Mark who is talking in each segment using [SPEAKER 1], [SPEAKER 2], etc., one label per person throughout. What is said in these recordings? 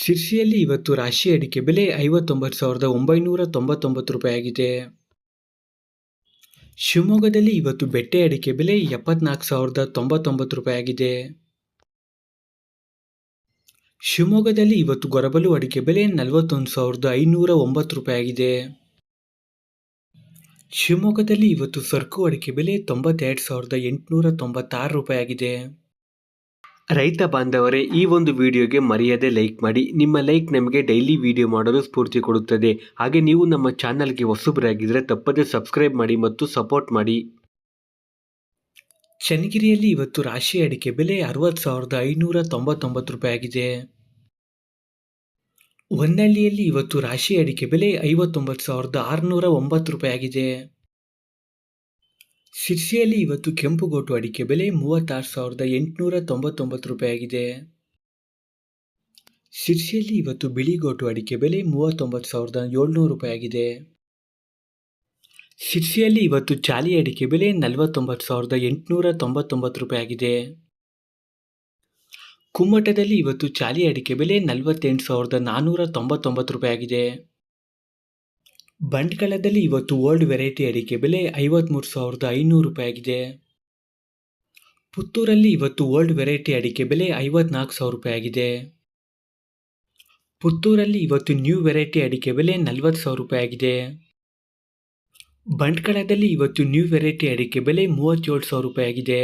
[SPEAKER 1] ಶಿರ್ಸಿಯಲ್ಲಿ ಇವತ್ತು ರಾಶಿ ಅಡಿಕೆ ಬೆಲೆ ಐವತ್ತೊಂಬತ್ತು ಸಾವಿರದ ಒಂಬೈನೂರ ತೊಂಬತ್ತೊಂಬತ್ತು ರೂಪಾಯಿ ಆಗಿದೆ. ಶಿವಮೊಗ್ಗದಲ್ಲಿ ಇವತ್ತು ಬೆಟ್ಟೆ ಅಡಿಕೆ ಬೆಲೆ ಎಪ್ಪತ್ನಾಲ್ಕು ಸಾವಿರದ ತೊಂಬತ್ತೊಂಬತ್ತು ರೂಪಾಯಿ ಆಗಿದೆ. ಶಿವಮೊಗ್ಗದಲ್ಲಿ ಇವತ್ತು ಗೊರಬಲು ಅಡಿಕೆ ಬೆಲೆ ನಲವತ್ತೊಂದು ಸಾವಿರದ ಐನೂರ ಒಂಬತ್ತು ರೂಪಾಯಿ ಆಗಿದೆ. ಶಿವಮೊಗ್ಗದಲ್ಲಿ ಇವತ್ತು ಸರ್ಕು ಅಡಿಕೆ ಬೆಲೆ ತೊಂಬತ್ತೆರಡು ಸಾವಿರದ ಎಂಟುನೂರ ತೊಂಬತ್ತಾರು ರೂಪಾಯಿ ಆಗಿದೆ. ರೈತ ಬಾಂಧವರೇ, ಈ ಒಂದು ವಿಡಿಯೋಗೆ ಮರೆಯದೆ ಲೈಕ್ ಮಾಡಿ. ನಿಮ್ಮ ಲೈಕ್ ನಮಗೆ ಡೈಲಿ ವಿಡಿಯೋ ಮಾಡಲು ಸ್ಫೂರ್ತಿ ಕೊಡುತ್ತದೆ. ಹಾಗೆ ನೀವು ನಮ್ಮ ಚಾನಲ್ಗೆ ಹೊಸಬರಾಗಿದ್ದರೆ ತಪ್ಪದೆ ಸಬ್ಸ್ಕ್ರೈಬ್ ಮಾಡಿ ಮತ್ತು ಸಪೋರ್ಟ್ ಮಾಡಿ. ಚನ್ನಗಿರಿಯಲ್ಲಿ ಇವತ್ತು ರಾಶಿ ಅಡಿಕೆ ಬೆಲೆ ಅರವತ್ತು ಸಾವಿರದ ಐನೂರ ತೊಂಬತ್ತೊಂಬತ್ತು ರೂಪಾಯಿ ಆಗಿದೆ. ಹೊನ್ನಳ್ಳಿಯಲ್ಲಿ ಇವತ್ತು ರಾಶಿ ಅಡಿಕೆ ಬೆಲೆ ಐವತ್ತೊಂಬತ್ತು ಸಾವಿರದ ಆರುನೂರ ಒಂಬತ್ತು ರೂಪಾಯಿ ಆಗಿದೆ. ಶಿರ್ಸಿಯಲ್ಲಿ ಇವತ್ತು ಕೆಂಪುಗೋಟು ಅಡಿಕೆ ಬೆಲೆ ಮೂವತ್ತಾರು ಸಾವಿರದ ಎಂಟುನೂರ ತೊಂಬತ್ತೊಂಬತ್ತು ರೂಪಾಯಿ ಆಗಿದೆ. ಶಿರ್ಸಿಯಲ್ಲಿ ಇವತ್ತು ಬಿಳಿಗೋಟು ಅಡಿಕೆ ಬೆಲೆ ಮೂವತ್ತೊಂಬತ್ತು ಸಾವಿರದ ಏಳ್ನೂರು ರೂಪಾಯಿ ಆಗಿದೆ. ಶಿರ್ಸಿಯಲ್ಲಿ ಇವತ್ತು ಚಾಲಿ ಅಡಿಕೆ ಬೆಲೆ ನಲವತ್ತೊಂಬತ್ತು ಸಾವಿರದ ಎಂಟುನೂರ ತೊಂಬತ್ತೊಂಬತ್ತು ರೂಪಾಯಿ ಆಗಿದೆ. ಕುಮ್ಮಟದಲ್ಲಿ ಇವತ್ತು ಚಾಲಿ ಅಡಿಕೆ ಬೆಲೆ ನಲವತ್ತೆಂಟು ಸಾವಿರದ ನಾನ್ನೂರ ತೊಂಬತ್ತೊಂಬತ್ತು ರೂಪಾಯಿ ಆಗಿದೆ ಬಂಟ್ಕಳದಲ್ಲಿ ಇವತ್ತು ಓಲ್ಡ್ ವೆರೈಟಿ ಅಡಿಕೆ ಬೆಲೆ ಐವತ್ತ್ಮೂರು ಸಾವಿರದ ಐನೂರು ರೂಪಾಯಿ ಆಗಿದೆ ಪುತ್ತೂರಲ್ಲಿ ಇವತ್ತು ಓಲ್ಡ್ ವೆರೈಟಿ ಅಡಿಕೆ ಬೆಲೆ ಐವತ್ನಾಲ್ಕು ಸಾವಿರ ರೂಪಾಯಿ ಆಗಿದೆ ಪುತ್ತೂರಲ್ಲಿ ಇವತ್ತು ನ್ಯೂ ವೆರೈಟಿ ಅಡಿಕೆ ಬೆಲೆ ನಲವತ್ತು ಸಾವಿರ ರೂಪಾಯಿ ಆಗಿದೆ ಬಂಟ್ಕಳದಲ್ಲಿ ಇವತ್ತು ನ್ಯೂ ವೆರೈಟಿ ಅಡಿಕೆ ಬೆಲೆ ಮೂವತ್ತೇಳು ಸಾವಿರ ರೂಪಾಯಿ ಆಗಿದೆ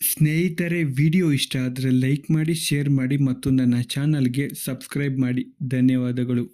[SPEAKER 1] ಸ್ನೇಹಿತರೆ, ವಿಡಿಯೋ ಇಷ್ಟ ಆದರೆ ಲೈಕ್ ಮಾಡಿ, ಶೇರ್ ಮಾಡಿ ಮತ್ತು ನನ್ನ ಚಾನಲ್ಗೆ ಸಬ್ಸ್ಕ್ರೈಬ್ ಮಾಡಿ. ಧನ್ಯವಾದಗಳು.